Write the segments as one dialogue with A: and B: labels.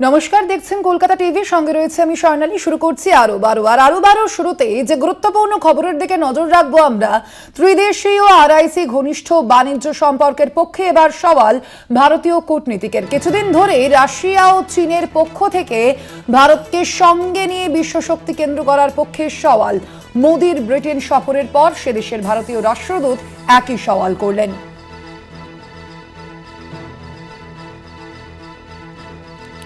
A: নমস্কার, দেখছেন কলকাতা টিভি। সঙ্গে রয়েছে আমি স্বর্ণালী, শুরু করছি আরও বারো। আর আরও বারো শুরুতে যে গুরুত্বপূর্ণ খবরের দিকে নজর রাখব আমরা, ত্রিদেশীয় আরআইসি ঘনিষ্ঠ বাণিজ্য সম্পর্কের পক্ষে এবার সওয়াল ভারতীয় কূটনীতিকের। কিছুদিন ধরে রাশিয়া ও চীনের পক্ষ থেকে ভারতকে সঙ্গে নিয়ে বিশ্ব শক্তি কেন্দ্র করার পক্ষে সওয়াল। মোদির ব্রিটেন সফরের পর সে দেশের ভারতীয় রাষ্ট্রদূত একই সওয়াল করলেন।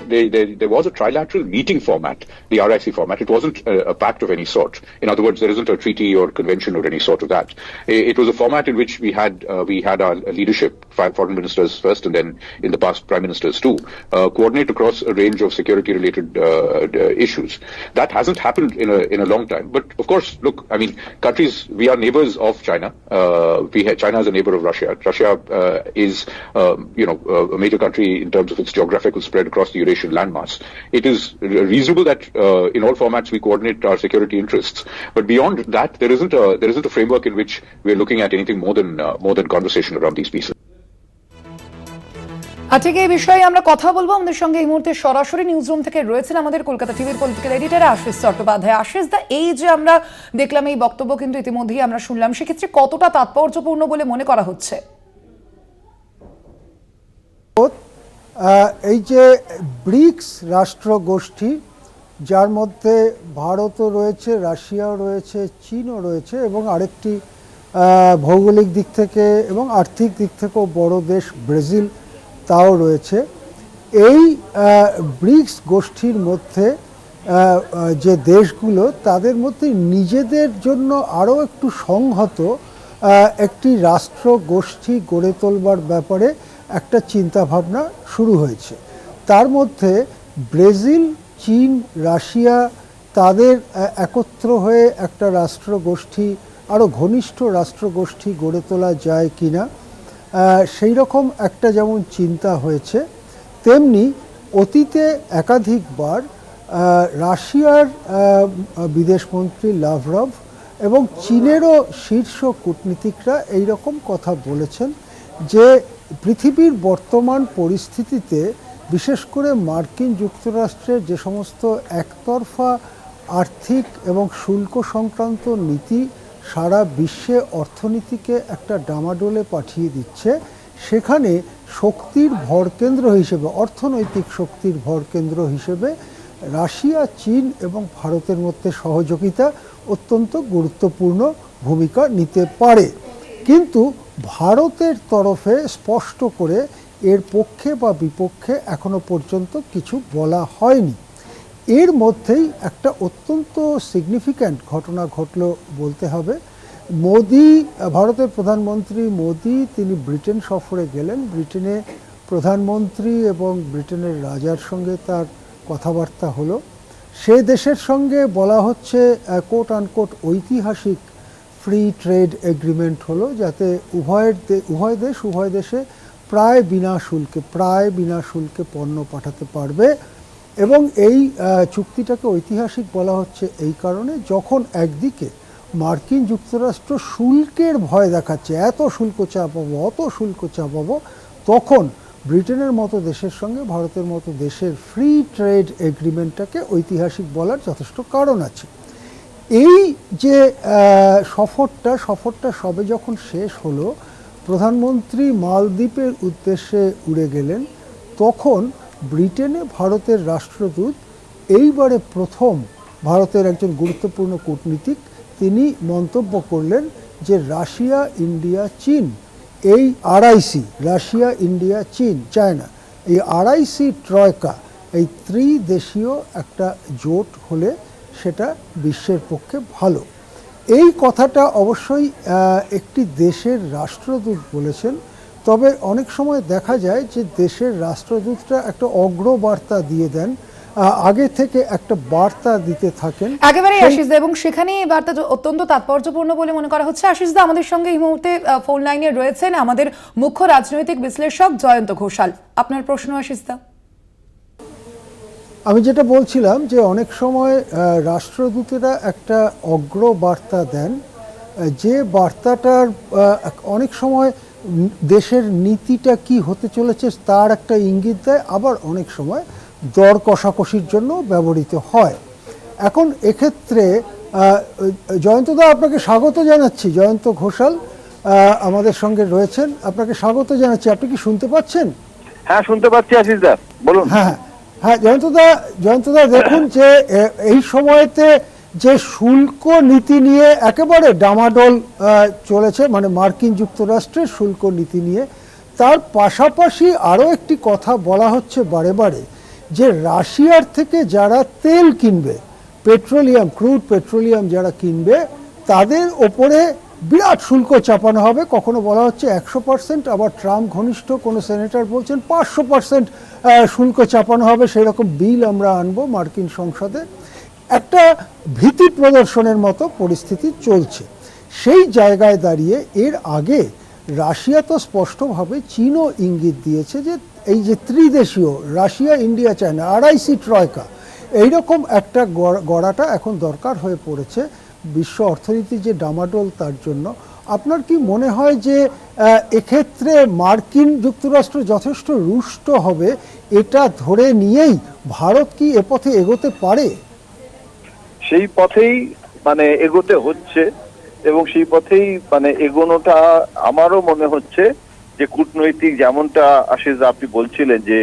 B: There, there, there was a trilateral meeting format, the RIC format. It wasn't a, a pact of any sort. In other words, there isn't a treaty or convention or any sort of that. It, it was a format in which we had uh, we had our leadership, foreign ministers first, and then in the past, prime ministers too, uh, coordinate across a range of security-related uh, issues. That hasn't happened in a in a long time. But of course, look, I mean, countries we are neighbors of China. Uh, we ha- China is a neighbor of Russia. Russia uh, is um, you know a major country in terms of its geographical spread across the Eurasian landmass. It is reasonable that uh, in all formats we coordinate our security interests. But beyond that, there isn't a there isn't a framework in which we are looking at anything more than uh, more than conversation around these pieces.
A: আর ঠিক এই বিষয়ে আমরা কথা বলব আমাদের সঙ্গে এই মুহূর্তে সরাসরি নিউজ রুম থেকে রয়েছেন আমাদের কলকাতা টিভির পলিটিক্যাল এডিটর আশিস চট্টোপাধ্যায় আশিস দা এই যে আমরা দেখলাম এই বক্তব্য কিন্তু ইতিমধ্যেই আমরা শুনলাম সেক্ষেত্রে কতটা তাৎপর্যপূর্ণ বলে মনে করা হচ্ছে
C: এই যে ব্রিক্স রাষ্ট্র গোষ্ঠী যার মধ্যে ভারতও রয়েছে, রাশিয়াও রয়েছে, চীনও রয়েছে এবং আরেকটি ভৌগোলিক দিক থেকে এবং আর্থিক দিক থেকেও বড় দেশ ব্রাজিল, তাও রয়েছে। এই ব্রিক্স গোষ্ঠীর মধ্যে যে দেশগুলো, তাদের মধ্যে নিজেদের জন্য আরও একটু সংহত একটি রাষ্ট্র গোষ্ঠী গড়ে তোলবার ব্যাপারে একটা চিন্তাভাবনা শুরু হয়েছে। তার মধ্যে ব্রাজিল, চীন, রাশিয়া তাদের একত্র হয়ে একটা রাষ্ট্রগোষ্ঠী আরও ঘনিষ্ঠ রাষ্ট্রগোষ্ঠী গড়ে তোলা যায় কি না সেই রকম একটা যেমন চিন্তা হয়েছে, তেমনি অতীতে একাধিকবার রাশিয়ার বিদেশমন্ত্রী লাভরভ এবং চীনেরও শীর্ষ কূটনীতিকরা এই রকম কথা বলেছেন যে পৃথিবীর বর্তমান পরিস্থিতিতে, বিশেষ করে মার্কিন যুক্তরাষ্ট্রের যে সমস্ত একতরফা আর্থিক এবং শুল্ক সংক্রান্ত নীতি সারা বিশ্বে অর্থনীতিকে একটা ডামাডোলে পাঠিয়ে দিচ্ছে, সেখানে শক্তির ভরকেন্দ্র হিসেবে, অর্থনৈতিক শক্তির ভরকেন্দ্র হিসেবে রাশিয়া, চীন এবং ভারতের মধ্যে সহযোগিতা অত্যন্ত গুরুত্বপূর্ণ ভূমিকা নিতে পারে। কিন্তু ভারতের তরফে স্পষ্ট করে এর পক্ষে বা বিপক্ষে এখনও পর্যন্ত কিছু বলা হয়নি। এর মধ্যেই একটা অত্যন্ত সিগনিফিক্যান্ট ঘটনা ঘটল বলতে হবে। মোদি, ভারতের প্রধানমন্ত্রী মোদি, তিনি ব্রিটেন সফরে গেলেন। ব্রিটেনে প্রধানমন্ত্রী এবং ব্রিটেনের রাজার সঙ্গে তার কথাবার্তা হলো। সে দেশের সঙ্গে বলা হচ্ছে কোট আনকোট ঐতিহাসিক ফ্রি ট্রেড এগ্রিমেন্ট হলো যাতে উভয়ের উভয় দেশ, উভয় দেশে প্রায় বিনা শুল্কে, প্রায় বিনা শুল্কে পণ্য পাঠাতে পারবে এবং এই চুক্তিটাকে ঐতিহাসিক বলা হচ্ছে এই কারণে যখন একদিকে মার্কিন যুক্তরাষ্ট্র শুল্কের ভয় দেখাচ্ছে, এত শুল্ক চাপাবো অত শুল্ক চাপাবো তখন ব্রিটেনের মতো দেশের সঙ্গে ভারতের মতো দেশের ফ্রি ট্রেড এগ্রিমেন্টটাকে ঐতিহাসিক বলার যথেষ্ট কারণ আছে। এই যে সফরটা সফরটা সবে যখন শেষ হলো, প্রধানমন্ত্রী মালদ্বীপের উদ্দেশ্যে উড়ে গেলেন, তখন ব্রিটেনে ভারতের রাষ্ট্রদূত, এইবারে প্রথম ভারতের একজন গুরুত্বপূর্ণ কূটনীতিক, তিনি মন্তব্য করলেন যে, রাশিয়া, ইন্ডিয়া, চীন, এই আড়াইসি রাশিয়া, ইন্ডিয়া, চীন, চায়না, এই আড়াইসি ট্রয়কা, এই ত্রিদেশীয় একটা জোট হলে সেটা বিশ্বের পক্ষে ভালো। এই কথাটা অবশ্যই একটি দেশের রাষ্ট্রদূত বলেছেন। তবে অনেক সময় দেখা যায় যে দেশের রাষ্ট্রদূতরা একটা অগ্রবার্তা দিয়ে দেন আগে থেকে একটা বার্তা দিতে থাকেন।
A: একেবারে আশিস এবং সেখানে এই বার্তা অত্যন্ত তাৎপর্যপূর্ণ বলে মনে করা হচ্ছে। আশিস দা আমাদের সঙ্গে এই মুহূর্তে ফোন লাইনে রয়েছেন আমাদের মুখ্য রাজনৈতিক বিশ্লেষক জয়ন্ত ঘোষাল। আপনার প্রশ্ন আশিস দা।
C: আমি যেটা বলছিলাম যে অনেক সময় রাষ্ট্রদূতেরা একটা অগ্রবার্তা দেন যে বার্তাটার অনেক সময় দেশের নীতিটা কি হতে চলেছে তার একটা ইঙ্গিত দেয় আবার অনেক সময় দর কষাকষির জন্য ব্যবহৃত হয়। এখন এক্ষেত্রে জয়ন্তদা আপনাকে স্বাগত জানাচ্ছি। জয়ন্ত ঘোষাল আমাদের সঙ্গে রয়েছেন। আপনাকে স্বাগত জানাচ্ছি। আপনি কি শুনতে পাচ্ছেন?
D: হ্যাঁ শুনতে পাচ্ছি আশিস দা বলুন।
C: হ্যাঁ। হ্যাঁ জয়ন্তদা জয়ন্তদা, দেখুন যে এই সময়তে যে শুল্ক নীতি নিয়ে একেবারে ডামাডোল চলেছে মানে মার্কিন যুক্তরাষ্ট্রের শুল্ক নীতি নিয়ে, তার পাশাপাশি আরও একটি কথা বলা হচ্ছে বারে বারে, যে রাশিয়ার থেকে যারা তেল কিনবে, পেট্রোলিয়াম, ক্রুড পেট্রোলিয়াম যারা কিনবে, তাদের ওপরে বিরাট শুল্ক চাপানো হবে। কখনো বলা হচ্ছে একশো পার্সেন্ট আবার ট্রাম্প ঘনিষ্ঠ কোনো সেনেটর বলছেন পাঁচশো পার্সেন্ট শুল্ক চাপানো হবে। সেরকম বিল আমরা আনব মার্কিন সংসদে। একটা ভীতি প্রদর্শনের মতো পরিস্থিতি চলছে। সেই জায়গায় দাঁড়িয়ে এর আগে রাশিয়া তো স্পষ্টভাবে চীনও ইঙ্গিত দিয়েছে যে এই যে ত্রিদেশীয়, রাশিয়া, ইন্ডিয়া, চায়না আড়াইসি ট্রয়কা, এইরকম একটা গড়াটা এখন দরকার হয়ে পড়েছে। বিশ্ব অর্থনীতি যে ডামাডোল, তার জন্য আপনার কি মনে হয় যে এক্ষেত্রে মার্কিন যুক্তরাষ্ট্র যথেষ্ট রুষ্ট হবে? এটা ধরে নিয়েই ভারত কি এ পথে এগোতে পারে?
D: সেই পথেই মানে এগোতে হচ্ছে এবং সেই পথেই মানে এগোনোটা আমারও মনে হচ্ছে যে কূটনৈতিক যেমনটা আশিস আপনি বলছিলেন যে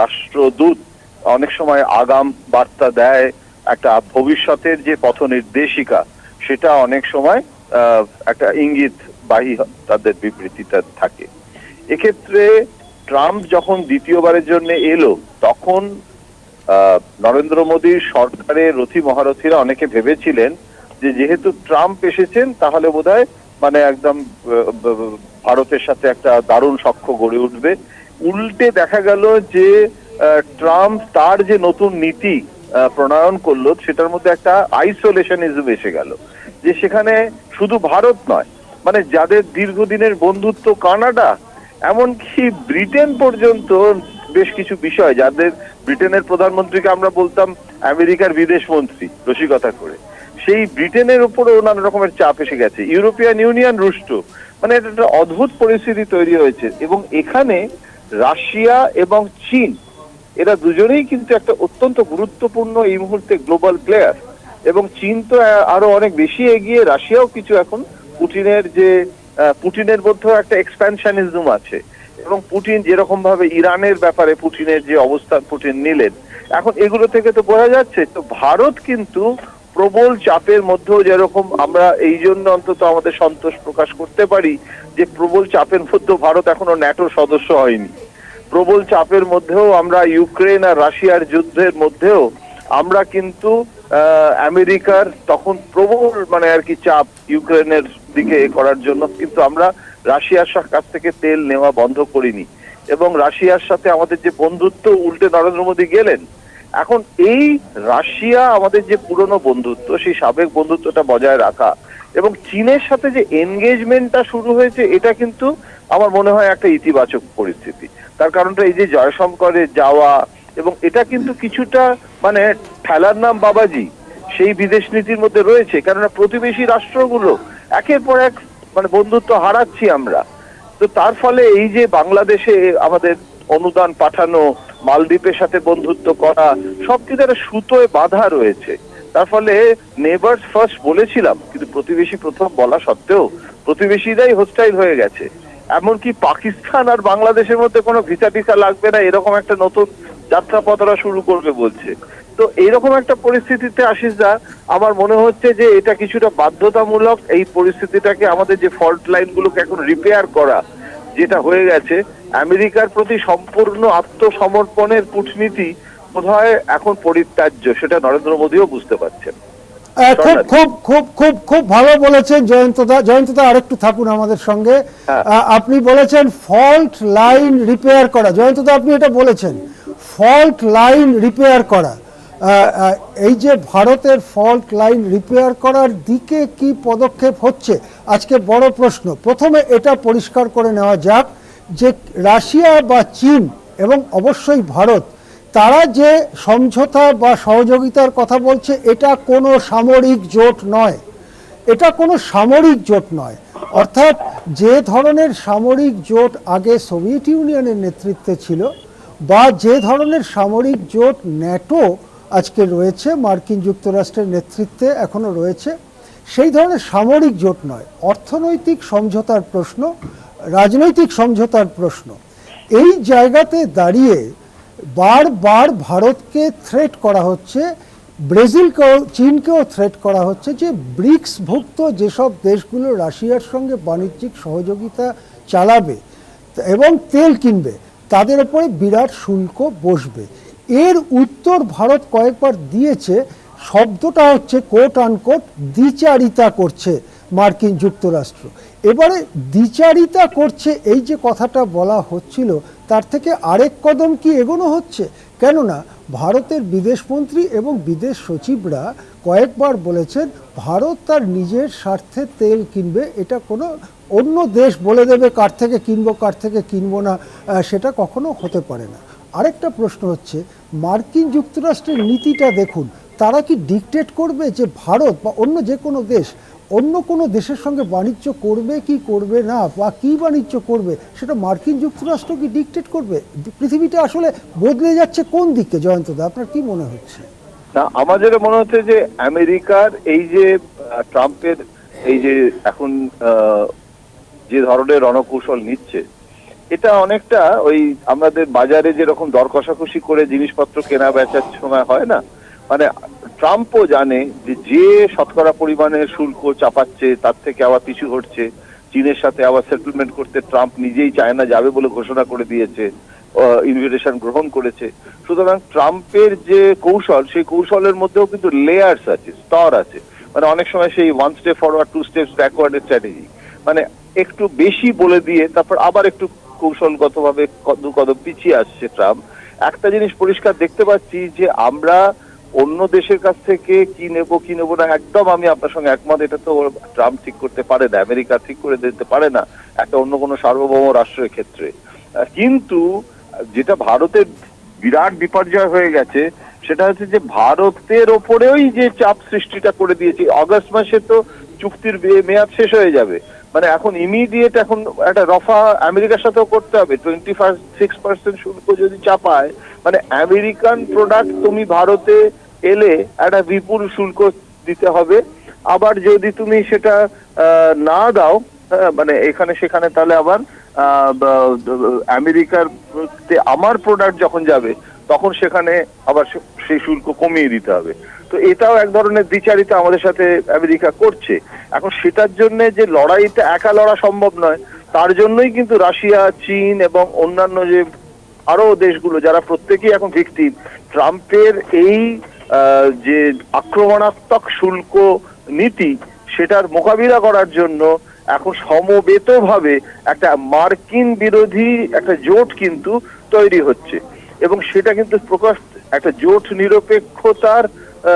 D: রাষ্ট্রদূত অনেক সময় আগাম বার্তা দেয় একটা ভবিষ্যতের যে পথ নির্দেশিকা সেটা অনেক সময় একটা ইঙ্গিত বাহী তাদের বিবৃতিটা থাকে। এক্ষেত্রে ট্রাম্প যখন দ্বিতীয়বারের জন্য এলো, তখন নরেন্দ্র মোদীর সরকারের রথী মহারথীরা অনেকে ভেবেছিলেন যে যেহেতু ট্রাম্প এসেছেন, তাহলে বোধহয় মানে একদম ভারতের সাথে একটা দারুণ সখ্য গড়ে উঠবে। উল্টে দেখা গেল যে ট্রাম্প তার যে নতুন নীতি প্রণয়ন করল, সেটার মধ্যে একটা আইসোলেশনিজম এসে গেল। যে সেখানে শুধু ভারত নয় মানে যাদের দীর্ঘদিনের বন্ধুত্ব কানাডা, এমনকি ব্রিটেন পর্যন্ত বেশ কিছু বিষয়, যাদের ব্রিটেনের প্রধানমন্ত্রীকে আমরা বলতাম আমেরিকার বিদেশ মন্ত্রী, রসিকতা করে, সেই ব্রিটেনের উপরেও নানা রকমের চাপ এসে গেছে। ইউরোপিয়ান ইউনিয়ন রুষ্ট মানে এটা একটা অদ্ভুত পরিস্থিতি তৈরি হয়েছে। এবং এখানে রাশিয়া এবং চীন এরা দুজনেই কিন্তু একটা অত্যন্ত গুরুত্বপূর্ণ এই মুহূর্তে গ্লোবাল প্লেয়ার এবং চীন তো আরও অনেক বেশি এগিয়ে, রাশিয়াও কিছু এখন পুটিনের যে পুটিনের মধ্যেও একটা এক্সপ্যানশনিজম আছে। এবং পুটিন যেরকম ভাবে ইরানের ব্যাপারে পুটিনের যে অবস্থান পুটিন নিলেন, এখন এগুলো থেকে তো বোঝা যাচ্ছে তো ভারত কিন্তু প্রবল চাপের মধ্যেও যেরকম আমরা এই জন্য অন্তত আমাদের সন্তোষ প্রকাশ করতে পারি যে প্রবল চাপের মধ্যেও ভারত এখনও ন্যাটোর সদস্য হয়নি। প্রবল চাপের মধ্যেও আমরা ইউক্রেন আর রাশিয়ার যুদ্ধের মধ্যেও আমরা কিন্তু আমেরিকার তখন প্রবল মানে আর কি চাপ ইউক্রেনের দিকে করার জন্য কিন্তু আমরা রাশিয়ার কাছ থেকে তেল নেওয়া বন্ধ করিনি। এবং রাশিয়ার সাথে আমাদের যে বন্ধুত্ব, উল্টে নরেন্দ্র মোদী গেলেন, এখন এই রাশিয়া আমাদের যে পুরনো বন্ধুত্ব, সেই সাবেক বন্ধুত্বটা বজায় রাখা এবং চীনের সাথে যে এনগেজমেন্টটা শুরু হয়েছে, এটা কিন্তু আমার মনে হয় একটা ইতিবাচক পরিস্থিতি। তার কারণটা এই যে জয়শঙ্করে যাওয়া এবং এটা কিন্তু কিছুটা মানে ঠেলার নাম বাবাজি, সেই বিদেশ নীতির মধ্যে রয়েছে। কেননা প্রতিবেশী রাষ্ট্রগুলো একের পর এক মানে বন্ধুত্ব হারাচ্ছি আমরা। তো তার ফলে এই যে বাংলাদেশে আমাদের অনুদান পাঠানো, মালদ্বীপের সাথে বন্ধুত্ব করা সব কিছু একটা সুতোয় বাধা রয়েছে। তার ফলে নেবার্স ফার্স্ট বলেছিলাম, কিন্তু প্রতিবেশী প্রথম বলা সত্ত্বেও প্রতিবেশীরাই হোস্টাইল হয়ে গেছে। এমনকি পাকিস্তান আর বাংলাদেশের মধ্যে কোনো ভিসা টিসা লাগবে না, এরকম একটা নতুন যাত্রাপথরা শুরু করবে বলছে। তো এইরকম একটা পরিস্থিতিতে আসিস দা আমার মনে হচ্ছে যে এটা কিছুটা বাধ্যতামূলক এই পরিস্থিতিটাকে আমাদের যে ফল্ট লাইনগুলোকে এখন রিপেয়ার করা, যেটা হয়ে গেছে, আমেরিকার প্রতি সম্পূর্ণ আত্মসমর্পণের কূটনীতি বোধহয় এখন পরিত্যাজ্য সেটা নরেন্দ্র মোদীও বুঝতে পারছেন।
C: খুব খুব খুব খুব খুব ভালো বলেছেন জয়ন্তদা। জয়ন্তদা আরেকটু থাকুন আমাদের সঙ্গে।
D: হ্যাঁ।
C: আপনি বলেছেন ফল্ট লাইন রিপেয়ার করা। জয়ন্তদা আপনি এটা বলেছেন ফল্ট লাইন রিপেয়ার করা। এই যে ভারতের ফল্ট লাইন রিপেয়ার করার দিকে কি পদক্ষেপ হচ্ছে? আজকে বড় প্রশ্ন। প্রথমে এটা পরিষ্কার করে নেওয়া যাক যে রাশিয়া বা চীন এবং অবশ্যই ভারত তারা যে সমঝোতা বা সহযোগিতার কথা বলছে, এটা কোনো সামরিক জোট নয়। এটা কোনো সামরিক জোট নয়। অর্থাৎ যে ধরনের সামরিক জোট আগে সোভিয়েত ইউনিয়নের নেতৃত্বে ছিল বা যে ধরনের সামরিক জোট ন্যাটো আজকে রয়েছে, মার্কিন যুক্তরাষ্ট্রের নেতৃত্বে এখনও রয়েছে, সেই ধরনের সামরিক জোট নয়। অর্থনৈতিক সমঝোতার প্রশ্ন, রাজনৈতিক সমঝোতার প্রশ্ন। এই জায়গাতে দাঁড়িয়ে বারবার ভারতকে থ্রেট করা হচ্ছে, ব্রাজিলকেও, চীনকেও থ্রেট করা হচ্ছে যে ব্রিক্স ভুক্ত যেসব দেশগুলো রাশিয়ার সঙ্গে বাণিজ্যিক সহযোগিতা চালাবে এবং তেল কিনবে, তাদের ওপরে বিরাট শুল্ক বসবে। এর উত্তর ভারত কয়েকবার দিয়েছে, শব্দটা হচ্ছে কোট আনকোট দ্বিচারিতা করছে মার্কিন যুক্তরাষ্ট্র। এবারে দ্বিচারিতা করছে, এই যে কথাটা বলা হচ্ছিল তার থেকে আরেক কদম কি এগোনো হচ্ছে? কেননা ভারতের বিদেশমন্ত্রী এবং বিদেশ সচিবরা কয়েকবার বলেছেন, ভারত তার নিজের স্বার্থে তেল কিনবে, এটা কোনো অন্য দেশ বলে দেবে কার থেকে কিনবো, কার থেকে কিনবো না সেটা কখনো হতে পারে না। আরেকটা প্রশ্ন হচ্ছে, মার্কিন যুক্তরাষ্ট্রের নীতিটা দেখুন। তারা কি ডিকটেট করবে যে ভারত বা অন্য যে কোনো দেশ, অন্য কোনো দেশের সঙ্গে বাণিজ্য করবে কি করবে না বা কি বাণিজ্য করবে? সেটা মার্কিন যুক্তরাষ্ট্র কি ডিকটেট করবে? পৃথিবীটা আসলে বদলে যাচ্ছে কোন দিকে জয়ন্তদা আপনার কি মনে হচ্ছে?
D: না যেটা মনে হচ্ছে যে আমেরিকার এই যে ট্রাম্পের এই যে এখন যে ধরনের রণকৌশল নিচ্ছে, এটা অনেকটা ওই আমাদের বাজারে যেরকম দর কষাকষি করে জিনিসপত্র কেনা বেচার সময় হয় না মানে ট্রাম্পও জানে যে যে শতকরা পরিমাণের শুল্ক চাপাচ্ছে, তার থেকে আবার পিছু হটছে। চীনের সাথে আবার সেটেলমেন্ট করতে ট্রাম্প নিজেই চায়না যাবে বলে ঘোষণা করে দিয়েছে ইনভিটেশন গ্রহণ করেছে। সুতরাং ট্রাম্পের যে কৌশল, সেই কৌশলের মধ্যেও কিন্তু লেয়ার্স আছে, স্তর আছে। মানে অনেক সময় সেই one step forward two steps ব্যাকওয়ার্ডের strategy মানে একটু বেশি বলে দিয়ে তারপর আবার একটু কৌশলগতভাবে কদম পিছিয়ে আসছে ট্রাম্প। একটা জিনিস পরিষ্কার দেখতে পাচ্ছি যে আমরা অন্য দেশের কাছ থেকে কি নেব কি নেব না, একদম আমি আপনার সঙ্গে একমত। এটা তো ট্রাম্প ঠিক করতে পারে না, আমেরিকা ঠিক করে দিতে পারে না, একটা অন্য কোনো সার্বভৌম রাষ্ট্রের ক্ষেত্রে। কিন্তু যেটা ভারতের বিরাট বিপর্যয় হয়ে গেছে, সেটা হচ্ছে যে ভারতের ওপরেই যে চাপ সৃষ্টিটা করে দিয়েছে অগস্ট মাসে তো চুক্তির মেয়াদ শেষ হয়ে যাবে। মানে এখন ইমিডিয়েট এখন একটা রফা আমেরিকার সাথেও করতে হবে টোয়েন্টি সিক্স পার্সেন্ট শুল্ক যদি চাপায় মানে আমেরিকান প্রোডাক্ট তুমি ভারতে এলে একটা বিপুল শুল্ক দিতে হবে। আবার যদি তুমি সেটা না দাও হ্যাঁ, মানে এখানে সেখানে তাহলে আবার আমেরিকার আমার প্রোডাক্ট যখন যাবে তখন সেখানে আবার সেই শুল্ক কমিয়ে দিতে হবে। তো এটাও এক ধরনের দ্বিচারিতা আমাদের সাথে আমেরিকা করছে। এখন সেটার জন্য যে লড়াইটা একা লড়া সম্ভব নয়, তার জন্যই কিন্তু রাশিয়া, চীন এবং অন্যান্য যে আরও দেশগুলো, যারা প্রত্যেকেই এখন ভিকটিম, ট্রাম্পের এই যে আক্রমণাত্মক শুল্ক নীতি, সেটার মোকাবিলা করার জন্য এখন সমবেতভাবে একটা মার্কিন বিরোধী একটা জোট কিন্তু তৈরি হচ্ছে। এবং সেটা কিন্তু প্রকাশ, একটা জোট নিরপেক্ষতার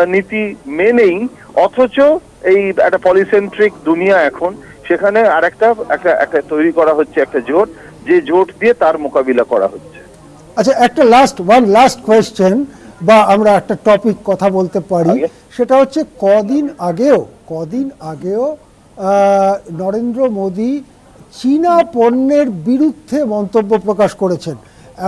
D: নীতি মেনেই অথচ এই একটা পলিসেন্ট্রিক দুনিয়া এখন সেখানে আরেকটা একটা একটা তৈরি করা হচ্ছে একটা জোট যে জোট দিয়ে তার মোকাবিলা করা হচ্ছে।
C: আচ্ছা একটা লাস্ট ওয়ান লাস্ট কোয়েশ্চেন বা আমরা একটা টপিক কথা বলতে পারি সেটা হচ্ছে কদিন আগেও কদিন আগেও আহ, নরেন্দ্র মোদী চীনা পণ্যের বিরুদ্ধে মন্তব্য প্রকাশ করেছেন।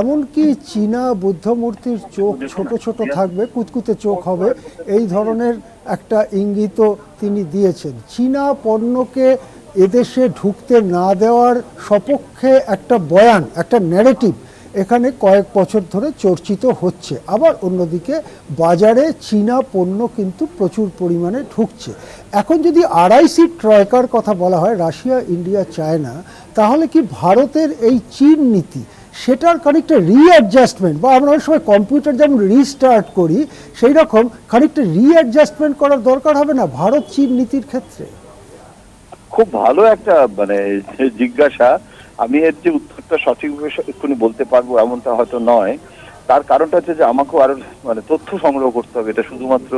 C: এমনকি চীনা বুদ্ধ মূর্তির চোখ ছোট ছোট থাকবে কুতকুতে চোখ হবে। এই ধরনের একটা ইঙ্গিতও তিনি দিয়েছেন। চীনা পণ্যকে এদেশে ঢুকতে না দেওয়ার সপক্ষে একটা বয়ান একটা ন্যারেটিভ এখানে কয়েক বছর ধরে চর্চিত হচ্ছে। আবার অন্যদিকে বাজারে চীনা পণ্য কিন্তু প্রচুর পরিমাণে ঢুকছে। এখন যদি আড়াইসি ট্রয়কার কথা বলা হয় রাশিয়া ইন্ডিয়া চায়না তাহলে কি ভারতের এই চীন নীতি সেটার খানিকটা রিঅ্যাডজাস্টমেন্ট বা আমরা অনেক সময় কম্পিউটার যেমন রিস্টার্ট করি সেই রকম খানিকটা রিঅ্যাডজাস্টমেন্ট করার দরকার হবে না ভারত চীন নীতির ক্ষেত্রে?
D: খুব ভালো একটা মানে জিজ্ঞাসা। আমি এর যে উত্তরটা সঠিকভাবে এক্ষুনি বলতে পারব এমনটা হয়তো নয়। তার কারণটা হচ্ছে যে আমাকেও আরও মানে তথ্য সংগ্রহ করতে হবে। এটা শুধুমাত্র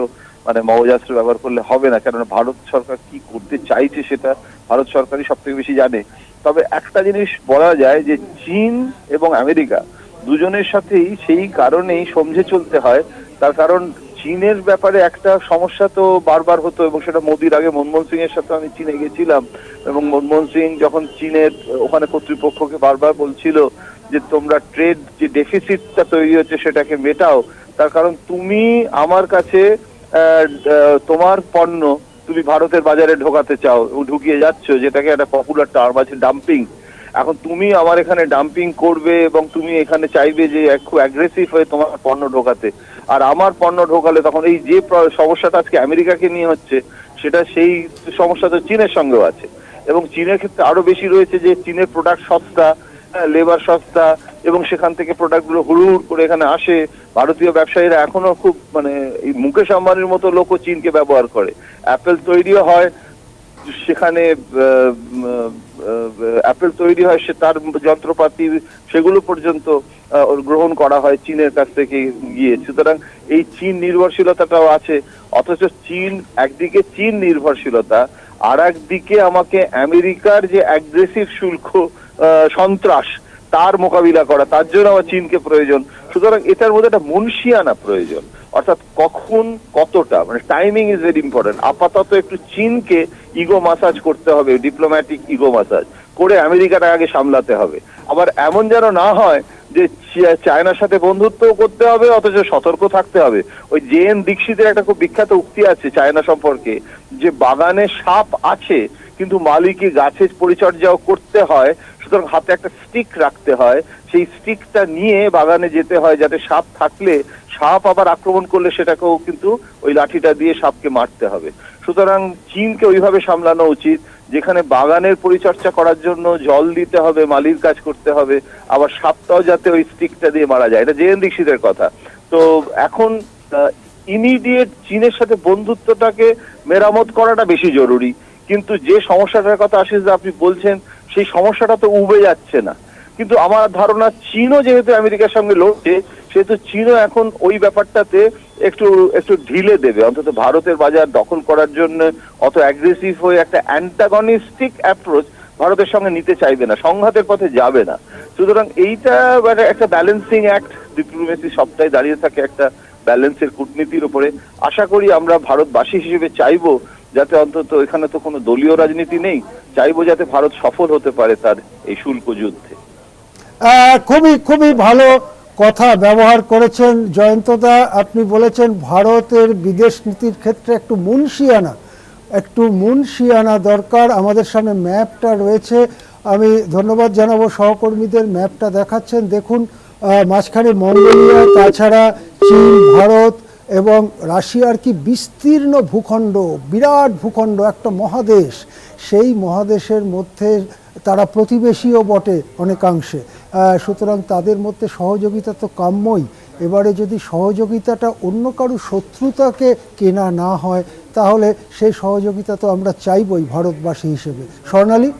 D: মানে মগজাস্ত্র ব্যবহার করলে হবে না, কেননা ভারত সরকার কি করতে চাইছে সেটা ভারত সরকারই সব থেকে বেশি জানে। তবে একটা জিনিস বলা যায় যে, চীন এবং আমেরিকা দুজনের সাথেই সেই কারণেই সমঝে চলতে হয়। তার কারণ, চীনের ব্যাপারে একটা সমস্যা তো বারবার হতো এবং সেটা মোদির আগে মনমোহন সিং এর সাথে আমি চীনে গেছিলাম এবং মনমোহন সিং যখন চীনের ওখানে কর্তৃপক্ষকে বারবার বলছিল যে, তোমরা ট্রেড যে ডেফিসিটটা তৈরি হচ্ছে সেটাকে মেটাও। তার কারণ, তুমি আমার কাছে তোমার পণ্য তুমি ভারতের বাজারে ঢোকাতে চাও ঢুকিয়ে যাচ্ছ, যেটাকে একটা পপুলার টার্ম আছে ডাম্পিং এখন তুমি আমার এখানে ডাম্পিং করবে এবং তুমি এখানে চাইবে যে খুব অ্যাগ্রেসিভ হয়ে তোমার পণ্য ঢোকাতে। আর আমার পণ্য ঢোকালে তখন এই যে সমস্যাটা আজকে আমেরিকাকে নিয়ে হচ্ছে, সেটা সেই সমস্যা তো চীনের সঙ্গেও আছে। এবং চীনের ক্ষেত্রে আরও বেশি রয়েছে যে চীনের প্রোডাক্ট সস্তা লেবার সস্তা এবং সেখান থেকে প্রোডাক্টগুলো হুড় করে এখানে আসে। ভারতীয় ব্যবসায়ীরা এখনও খুব মানে এই মুকেশ আম্বানির মতো লোকও চীনকে ব্যবহার করে। অ্যাপেল তৈরিও হয়, সেখানে অ্যাপেল তৈরি হয়, সে তার যন্ত্রপাতি সেগুলো পর্যন্ত গ্রহণ করা হয় চীনের কাছ থেকে গিয়ে। সুতরাং এই চীন নির্ভরশীলতাটাও আছে। অথচ চীন একদিকে চীন নির্ভরশীলতা আর একদিকে আমাকে আমেরিকার যে অ্যাগ্রেসিভ শুল্ক সন্ত্রাস, তার মোকাবিলা করা, তার জন্য আমার চীনকে প্রয়োজন। সুতরাং এটার মধ্যে একটা মুন্সিয়ানা প্রয়োজন। অর্থাৎ কখন, কতটা মানে টাইমিং ইজ ভেরি ইম্পর্টেন্ট আপাতত একটু চীনকে ইগো মাসাজ করতে হবে ডিপ্লোম্যাটিক ইগো মাসাজ করে আমেরিকাটা আগে সামলাতে হবে। আবার এমন যেন না হয় যে চায়নার সাথে বন্ধুত্বও করতে হবে, অথচ সতর্ক থাকতে হবে। ওই জে এন দীক্ষিতের একটা খুব বিখ্যাত উক্তি আছে চায়না সম্পর্কে, যে বাগানে সাপ আছে, কিন্তু মালিকই গাছের পরিচর্যাও করতে হয় সুতরাং হাতে একটা স্টিক রাখতে হয়। সেই স্টিকটা নিয়ে বাগানে যেতে হয়, যাতে সাপ থাকলে। সাপ আবার আক্রমণ করলে সেটাকেও কিন্তু ওই লাঠিটা দিয়ে সাপকে মারতে হবে। সুতরাং চীনকে ওইভাবে সামলানো উচিত, যেখানে বাগানের পরিচর্যা করার জন্য জল দিতে হবে, মালির কাজ করতে হবে, আবার সাপটাও যাতে ওই স্টিকটা দিয়ে মারা যায়। এটা জেএন দীক্ষিতের কথা। তো এখন ইমিডিয়েট চীনের সাথে বন্ধুত্বটাকে মেরামত করাটা বেশি জরুরি। কিন্তু যে সমস্যাটার কথা আশিস দা আপনি বলছেন সেই সমস্যাটা তো উবে যাচ্ছে না। কিন্তু আমার ধারণা চীনও যেহেতু আমেরিকার সঙ্গে লড়ছে, সেহেতু চীনও এখন ওই ব্যাপারটাতে একটু একটু ঢিলে দেবে। অন্তত ভারতের বাজার দখল করার জন্য অত অ্যাগ্রেসিভ হয়ে একটা অ্যান্টাগনিস্টিক অ্যাপ্রোচ ভারতের সঙ্গে নিতে চাইবে না, সংঘাতের পথে যাবে না। সুতরাং এইটা মানে একটা ব্যালেন্সিং অ্যাক্ট ডিপ্লোমেসি সবটাই দাঁড়িয়ে থাকে একটা ব্যালেন্সের কূটনীতির উপরে। আশা করি আমরা ভারতবাসী হিসেবে চাইব যাতে অন্তত এখানে তো কোনো দলীয় রাজনীতি নেই, চাইব যাতে ভারত সফল হতে পারে তার এই শুল্ক যুদ্ধে।
C: খুবই খুবই ভালো কথা ব্যবহার করেছেন জয়ন্তদা আপনি বলেছেন ভারতের বিদেশ নীতির ক্ষেত্রে একটু মুন্সিয়ানা একটু মুন্সিয়ানা দরকার। আমাদের সামনে ম্যাপটা রয়েছে। আমি ধন্যবাদ জানাব সহকর্মীদের, ম্যাপটা দেখাচ্ছেন। দেখুন মাঝখানে মঙ্গোলিয়া, তাছাড়া চীন, ভারত এবং রাশিয়ার কি বিস্তীর্ণ ভূখণ্ড, বিরাট ভূখণ্ড, একটা মহাদেশ, সেই মহাদেশের মধ্যে তারা প্রতিবেশীও বটে অনেকাংশে। সুতরাং তাদের মধ্যে সহযোগিতা তো কাম্যই। এবারে যদি সহযোগিতাটা অন্য কারও শত্রুতাকে কেনা না হয়, তাহলে সেই সহযোগিতা তো আমরা চাইবই ভারতবাসী হিসেবে। স্বর্ণালী?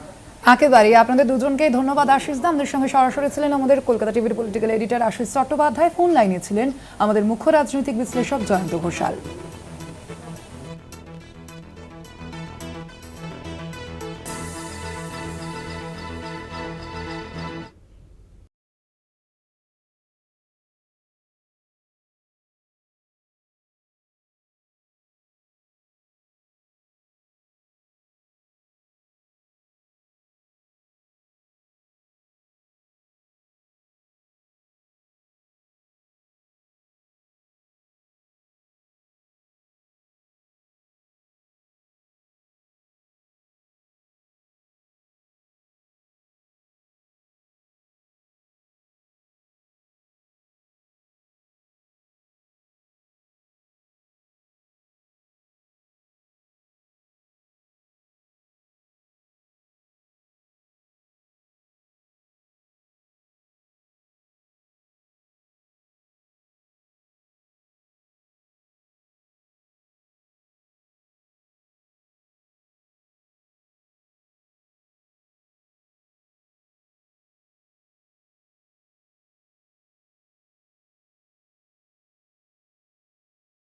A: একেবারে আপনাদের দুজনকেই ধন্যবাদ, আশিস দা। আমাদের সঙ্গে সরাসরি ছিলেন আমাদের কলকাতা টিভির political editor Ashis Chattopadhyay. Phone লাইনে ছিলেন আমাদের মুখ্য রাজনৈতিক বিশ্লেষক জয়ন্ত ঘোষাল।